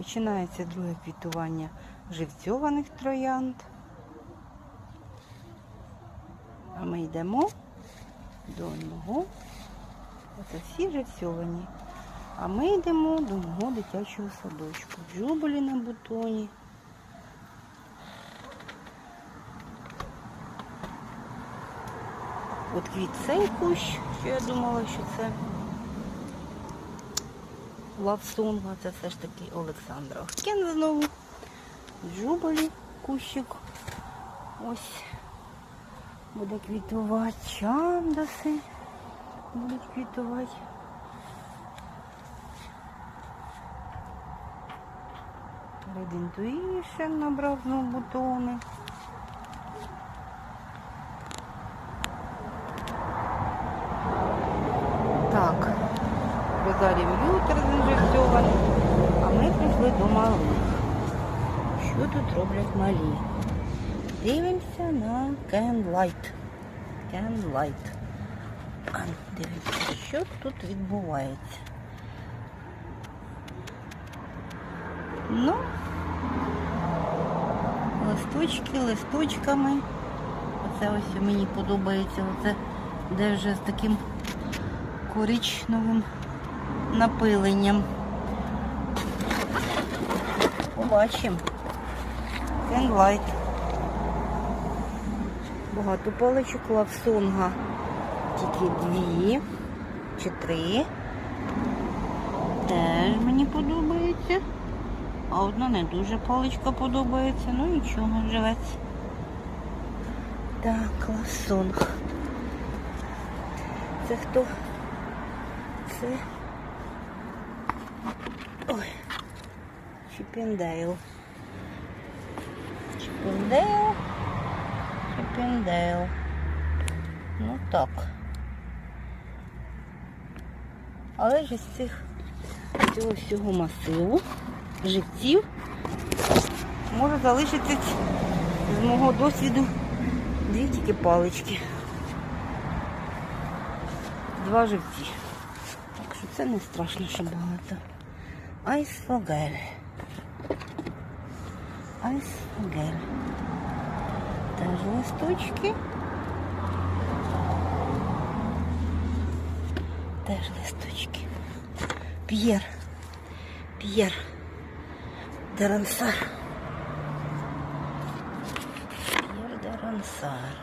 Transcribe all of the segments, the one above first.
Починається друге квітування живцьованих троянд. А ми йдемо до одного. Оце всі живцьовані. А ми йдемо до мого дитячого садочку. Джуболі на бутоні. От квіт цей кущ, що я думала, що це лавсунга, це все ж таки Олександра Охкен знову. Джуболі кущик. Ось буде квітувати. Чандаси будуть квітувати. Red Intuition набрав знову бутони. Так, Розарій Лютер зінжектований, а ми прийшли до малих. Що тут роблять малі? Дивимося на. Canlight. А, Дивимося, що тут відбувається. Ну, листочки листочками. Оце ось мені подобається. Оце де вже з таким коричневим напиленням. Побачимо. Кенлайт. Багато паличок лавсонга. Тільки дві чи три. Теж мені подобається. А одна не дуже паличка подобається. Ну нічого, живеться. Так, лавсонг. Це хто? Це. Ой. Чіпіндейл. Чіпіндейл. Чіпіндейл. Ну так. Але ж із цих цього всього масиву живців може залишитись з мого досвіду дві тільки палички. Два живці. Так що це не страшно, що багато. Айсфогель. Айсфогель. Теж листочки. Теж листочки. П'єр. П'єр. Дерансар. П'єр Дерансар.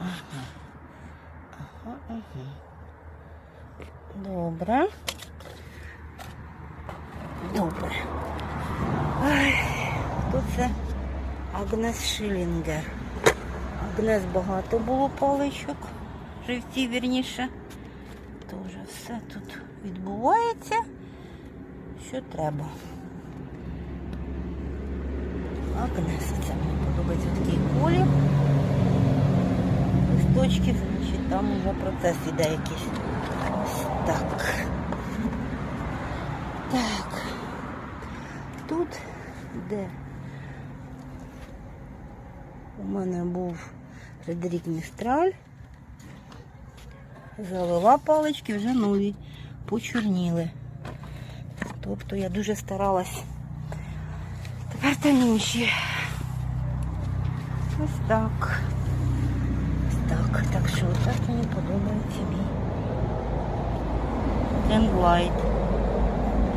Ага. Ага, ага. Добре. Добре. Ай, хто це? Агнес Шилінгер. Агнес багато було паличок. Живці, вірніше. Тоже все тут відбувається, що треба. Агнес, це мені подобається такий колір. Листочки, значить там вже процес іде якийсь. Ось. Так. Тут, де у мене був Фредерік Містраль, залила палички, вже нові, почорніли. Тобто я дуже старалась. Тепер там інші. Ось так. Ось так. Так що так мені подобається мій Кенглайт.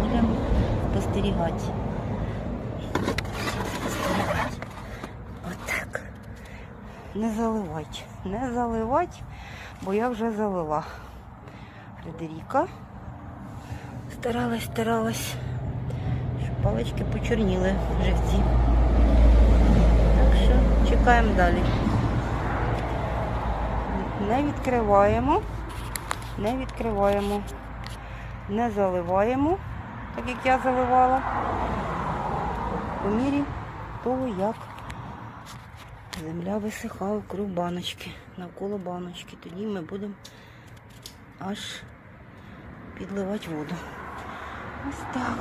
Будемо. Спостерігати. Не заливати. Не заливати, бо я вже залила. Фредеріка. Старалась, старалась, щоб палички почорніли живці. Так що чекаємо далі. Не відкриваємо, не відкриваємо, не заливаємо, так як я заливала, по мірі того, як земля висихає круг баночки, навколо баночки. Тоді ми будемо аж підливати воду. Ось так.